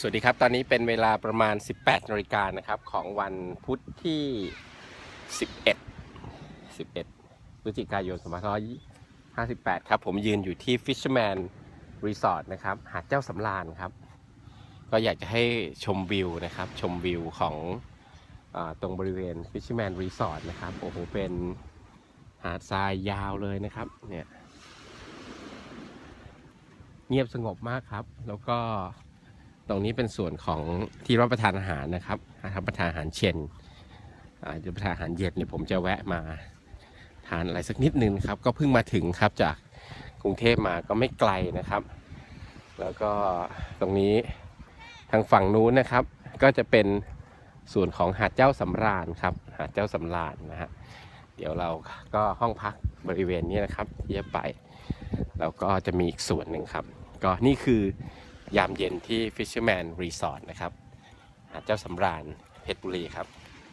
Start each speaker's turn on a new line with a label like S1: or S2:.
S1: สวัสดีครับ ตอนนี้เป็นเวลาประมาณ 18นาฬิกานะครับ ของวันพุธที่ 11 11พฤศจิกายน2558 ครับ ผมยืนอยู่ที่ Fisherman Resort นะครับ หาดเจ้าสำราญครับ ก็อยากจะให้ชมวิวนะครับ ชมวิวของอตรงบริเวณ Fisherman Resort นะครับ โอ้โห เป็นหาดทรายยาวเลยนะครับ เนี่ย เงียบสงบมากครับ แล้วก็ ตรงนี้เป็นส่วนของที่รับประทานอาหารนะครับรับประทานอาหารเย็นอ่าจะประทานอาหารเย็นเนี่ยผมจะแวะมาทานอะไรสักนิดนึงครับ ก็เพิ่งมาถึงครับจากกรุงเทพมาก็ไม่ไกลนะครับ แล้วก็ตรงนี้ทางฝั่งนู้นนะครับ ก็จะเป็นส่วนของหาดเจ้าสำราญครับ หาดเจ้าสำราญนะฮะเดี๋ยวเราก็ห้องพักบริเวณนี้นะครับที่จะไป แล้วก็จะมีอีกส่วนหนึ่งครับ ก็นี่คือ ยามเย็นที่ Fisherman Resort นะครับหาดเจ้าสำราญเพชรบุรีครับ